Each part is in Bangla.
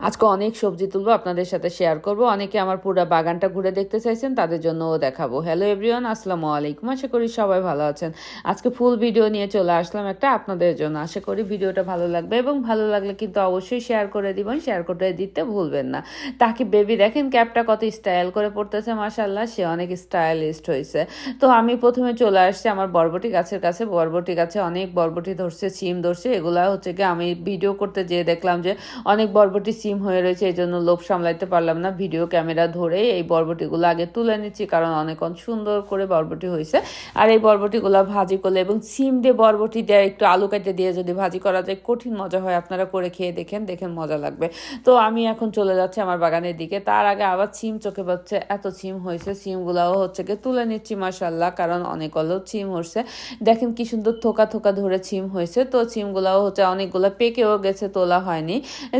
আজকে অনেক সবজি তুলবো, আপনাদের সাথে শেয়ার করব। অনেকে আমার পুরো বাগানটা ঘুরে দেখতে চাইছেন, তাদের জন্যও দেখাবো। হ্যালো এভরিওয়ান আসসালামু আলাইকুম। আশা করি সবাই ভালো আছেন। আজকে ফুল ভিডিও নিয়ে চলে আসলাম একটা আপনাদের জন্য। আশা করি ভিডিওটা ভালো লাগবে এবং ভালো লাগলে কিন্তু অবশ্যই শেয়ার করে দিবেন শেয়ার করে দিতে ভুলবেন না। তাকে বেবি দেখেন ক্যাপটা কত স্টাইল করে পড়তেছে মাসাল্লাহ সে অনেক স্টাইলিস্ট হয়েছে তো আমি প্রথমে চলে আসছি আমার বরবটি গাছের কাছে। বরবটি গাছে অনেক বরবটি ধরছে সিম ধরছে। এগুলা হচ্ছে কি আমি ভিডিও করতে যেয়ে দেখলাম যে অনেক বরবটি সিম হয়ে রয়েছে, এই জন্য লোভ সামলাইতে পারলাম না। ভিডিও, ক্যামেরা ধরে এই বরবটিগুলো আগে তুলে নিচ্ছি, কারণ অনেক সুন্দর করে বরবটি হয়েছে। আর এই বরবটিগুলো ভাজি করলে এবং সিম দিয়ে বরবটি দিয়ে একটু আলু কেটে দিয়ে যদি ভাজি করা যায়, কঠিন মজা হয়। আপনারা করে খেয়ে দেখেন দেখেন মজা লাগবে। তো আমি এখন চলে যাচ্ছি আমার বাগানের দিকে। তার আগে আবার সিম চোখে পাচ্ছে এত সিম হয়েছে, সিমগুলাও হচ্ছে কি তুলে নিচ্ছি মাসাল্লাহ কারণ অনেক হলো সিম হচ্ছে। দেখেন কি সুন্দর থোকা থোকা ধরে সিম হয়েছে, তো সিমগুলাও হচ্ছে অনেকগুলো পেকেও গেছে, তোলা হয়নি।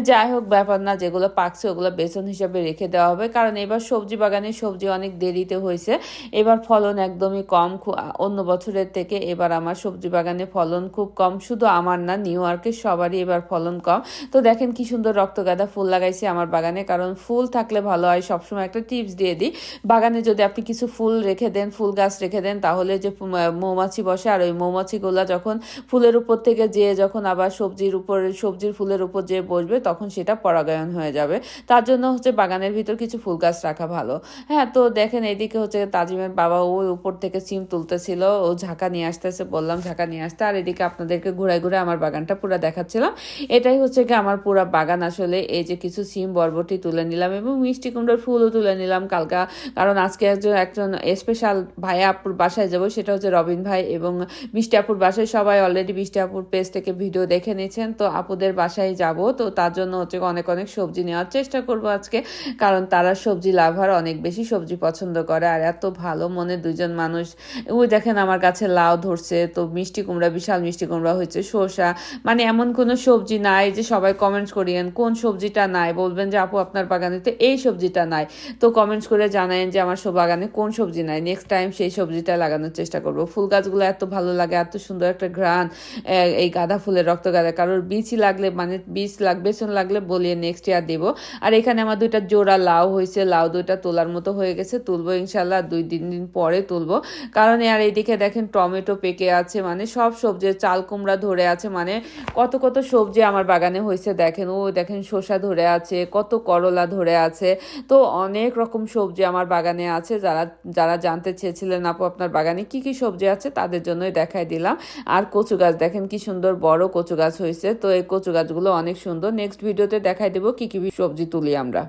যাই হোক, ব্যাপার না, যেগুলো পাকছে ওগুলো বেসন হিসাবে রেখে দেওয়া হবে। কারণ এবার সবজি বাগানে সবজি অনেক দেরিতে হয়েছে। এবার ফলন একদমই কম। অন্য বছরের থেকে এবার আমার সবজি বাগানে ফলন খুব কম। শুধু আমার না, নিউ ইয়র্কের সবারই এবার ফলন কম। তো দেখেন কি সুন্দর রক্তগাঁদা ফুল লাগাইছি আমার বাগানে। কারণ ফুল থাকলে ভালো হয়। সবসময় একটা টিপস দিয়ে দিই। বাগানে যদি আপনি কিছু ফুল রেখে দেন, ফুল গাছ রেখে দেন, তাহলে যে মৌমাছি বসে, আর ওই মৌমাছিগুলো যখন ফুলের উপর থেকে যেয়ে যখন আবার সবজির উপর সবজির ফুলের উপর যেয়ে বসবে, তখন সেটা পরাগায়ন হয়ে যাবে। তার জন্য হচ্ছে বাগানের ভিতর কিছু ফুল গাছ রাখা ভালো। হ্যাঁ তো দেখেন এইদিকে হচ্ছে তাজিমের বাবা ওই উপর থেকে সিম তুলতেছিল। ও ঝাঁকা নিয়ে আসতেছে, বললাম ঝাঁকা নিয়ে আসতে। আর এদিকে আপনাদেরকে ঘুরে ঘুরে আমার বাগানটা পুরো দেখাচ্ছিলাম। এটাই হচ্ছে কি আমার পুরো বাগান আসলে। এই যে কিছু সিম, বরবটি তুলে নিলাম এবং মিষ্টি কুমড়োর ফুলও তুলে নিলাম কালকা। কারণ আজকে একজন একজন স্পেশাল ভাইয়া আপুর বাসায় যাব, সেটা হচ্ছে রবিন ভাই এবং মিষ্টি আপুর বাসায় সবাই অলরেডি মিষ্টি আপুর পেজ থেকে ভিডিও দেখে নিয়েছেন। তো আপুদের বাসায় যাব। তো তার জন্য হচ্ছে অনেক অনেক সবজি নেওয়ার চেষ্টা করব আজকে, কারণ তারা সবজি লাভার, অনেক বেশি সবজি পছন্দ করে। আর এত ভালো মনে দুজন মানুষ, ওই দেখেন আমার কাছে লাউ ধরছে, তো মিষ্টি কুমড়া, বিশাল মিষ্টি কুমড়া হয়েছে, শসা। মানে এমন কোনো সবজি নাই যে সবাই কমেন্টস করিয়েন, কোন সবজিটা নাই? বলবেন যে, আপু, আপনার বাগানে তো এই সবজিটা নাই। তো কমেন্টস করে জানায়েন যে, আমার সব বাগানে কোন সবজি নাই? নেক্সট টাইম সেই সবজিটা লাগানোর চেষ্টা করব। ফুল গাছগুলো এত ভালো লাগে, এত সুন্দর একটা ঘ্রাণ এই গাঁদা ফুলের রক্ত গাঁদা। কারোর বীজই লাগলে মানে বীজ লাগ, বেসন লাগলে বলিয়ে নেক্সট ইয়ার দেবো। আর এখানে আমার দুইটা জোড়া লাউ হয়েছে, লাউ দুইটা তোলার মতো হয়ে গেছে, তুলবো ইনশাল্লাহ, দুই তিন দিন পরে তুলবো। কারণ আর এইদিকে দেখেন টমেটো পেকে আছে মানে সব সবজি চাল কুমড়া ধরে আছে মানে কত কত সবজি আমার বাগানে হয়েছে দেখেন। ও দেখেন শসা ধরে আছে, কত করলা ধরে আছে। তো অনেক রকম সবজি আমার বাগানে আছে, যারা যারা জানতে চেয়েছিলেন আপু আপনার বাগানে কি কি সবজি আছে তাদের জন্যই দেখাই দিলাম। আর কচু গাছ দেখেন কি সুন্দর বড় কচু গাছ হয়েছে, তো এই কচু গাছগুলো অনেক সুন্দর। নেক্সট ভিডিওতে দেখাই দেবো কী কী সবজি তুলি আমরা।